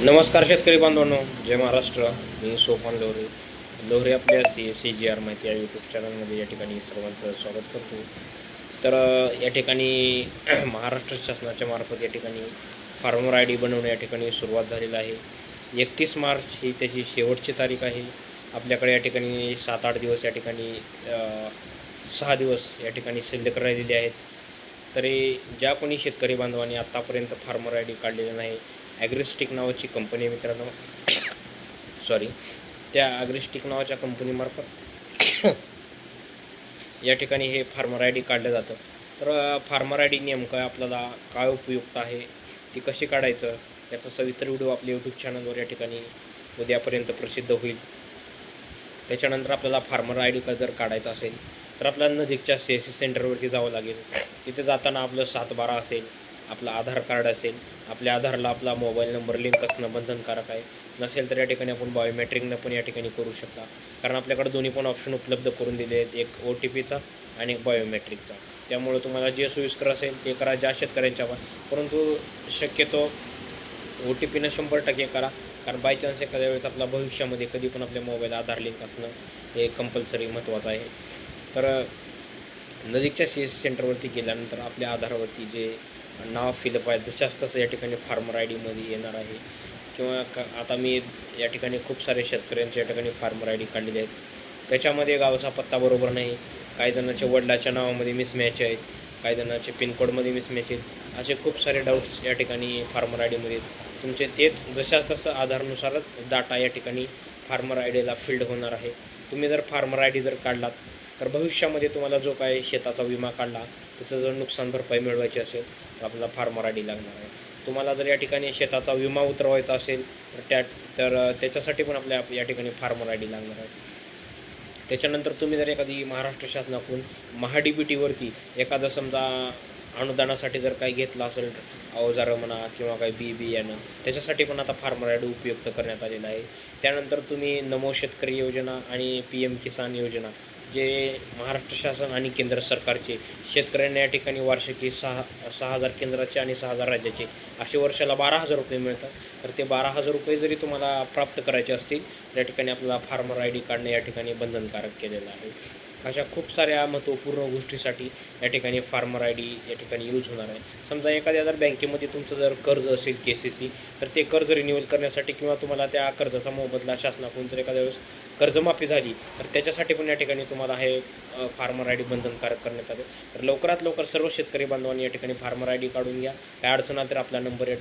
नमस्कार शेतकरी बांधवांनो जय महाराष्ट्र. मी सोपान लोहरे. लोहरे आपल्या सी सी जी आर माहिती या यूट्यूब चॅनलमध्ये या ठिकाणी सर्वांचं स्वागत करतो. तर या ठिकाणी महाराष्ट्र शासनाच्या मार्फत या ठिकाणी फार्मर आय डी बनवणं या ठिकाणी सुरुवात झालेलं आहे. एकतीस मार्च ही त्याची शेवटची तारीख आहे. आपल्याकडे या ठिकाणी सात आठ दिवस या ठिकाणी सहा दिवस या ठिकाणी शिल्लक राहिलेले आहेत. तरी ज्या कोणी शेतकरी बांधवांनी आत्तापर्यंत फार्मर आय डी काढलेला नाही ॲग्रिस्टिक नावाची कंपनी आहे मित्रांनो. सॉरी त्या ॲग्रेस्टिक नावाच्या कंपनीमार्फत या ठिकाणी हे फार्मर आय डी काढलं जातं. तर फार्मर आय डी नेमकं आपल्याला काय उपयुक्त आहे ती कशी काढायचं याचा सविस्तर व्हिडिओ आपल्या यूट्यूब चॅनलवर या ठिकाणी उद्यापर्यंत प्रसिद्ध होईल. त्याच्यानंतर आपल्याला फार्मर आय डी का जर काढायचा असेल तर आपल्याला नजीकच्या सी एस सी सेंटरवरती जावं लागेल. तिथे जाताना आपलं सात बारा असेल आपलं आधार कार्ड असेल आपल्या आधारला आपला मोबाईल नंबर लिंक असणं बंधनकारक आहे. नसेल तर या ठिकाणी आपण बायोमेट्रिकनं पण या ठिकाणी करू शकता. कारण आपल्याकडे दोन्ही पण ऑप्शन उपलब्ध करून दिले आहेत. एक ओ टी पीचा आणि एक बायोमेट्रिकचा त्यामुळे तुम्हाला जे सोयीस्कर असेल ते करा. ज्या शेतकऱ्यांच्या पण. परंतु शक्यतो ओ टी पीनं शंभर टक्के करा. कारण बाय चान्स एखाद्या वेळेस आपला भविष्यामध्ये कधी पण आपल्या मोबाईल आधार लिंक असणं हे कंपल्सरी महत्त्वाचं आहे. तर नजीकच्या सी एस सेंटरवरती गेल्यानंतर आपल्या आधारावरती जे नाव फिलअप आहे जशाच तसं या ठिकाणी फार्मर आय डीमध्ये येणार आहे. किंवा क आता मी या ठिकाणी खूप सारे शेतकऱ्यांच्या या ठिकाणी फार्मर आय डी काढलेले आहेत. त्याच्यामध्ये गावाचा पत्ता बरोबर नाही. काही जणांच्या वडिलाच्या नावामध्ये मिसमॅच आहेत. काही जणांचे पिनकोडमध्ये मिसमॅच आहेत. असे खूप सारे डाऊट्स या ठिकाणी फार्मर आय डीमध्ये आहेत. तुमचे तेच जशाच तसं आधारनुसारच डाटा या ठिकाणी फार्मर आय डीला फिल्ड होणार आहे. तुम्ही जर फार्मर आय डी जर काढलात तर भविष्यामध्ये तुम्हाला जो काही शेताचा विमा काढला त्याचं जर नुकसान भरपाई मिळवायची असेल आपला आपल्याला फार्मर आय डी लागणार आहे. तुम्हाला जर या ठिकाणी शेताचा विमा उतरवायचा असेल तर त्या तर त्याच्यासाठी पण आपल्या या ठिकाणी फार्मर आय डी लागणार आहे. त्याच्यानंतर तुम्ही जर एखादी महाराष्ट्र शासनाकडून महा डी बी टीवरती एखादा समजा अनुदानासाठी जर काही घेतलं असेल अवजारं म्हणा किंवा काही बी बियाणं त्याच्यासाठी पण आता फार्मर आय उपयुक्त करण्यात आलेला आहे. त्यानंतर तुम्ही नमो शेतकरी योजना आणि पी एम किसान योजना जे महाराष्ट्र शासन आणि केंद्र सरकारचे शेतकऱ्यांना या ठिकाणी वार्षिकी सहा सहा हजार केंद्राचे आणि सहा हजार राज्याचे असे वर्षाला बारा हजार रुपये मिळतात. तर ते बारा हजार रुपये जरी तुम्हाला प्राप्त करायचे असतील तर या ठिकाणी आपल्याला फार्मर आय डी काढणे या ठिकाणी बंधनकारक केलेलं आहे. अशा खूप साऱ्या महत्त्वपूर्ण गोष्टीसाठी या ठिकाणी फार्मर आय डी या ठिकाणी यूज होणार आहे. समजा एखाद्या जर बँकेमध्ये तुमचं जर कर्ज असेल के सी सी तर ते कर्ज रिन्युअल करण्यासाठी किंवा तुम्हाला त्या कर्जाचा मोबदला शासनाकडून जर एखाद्या वेळेस कर्जमाफी झाली तर त्याच्यासाठी पण या ठिकाणी तुम्हाला हे फार्मर आय डी बंधनकारक करण्यात आले. तर लवकरात लवकर सर्व शेतकरी बांधवांनी या ठिकाणी फार्मर आय डी काढून घ्या. काय अडचण तर आपला नंबर या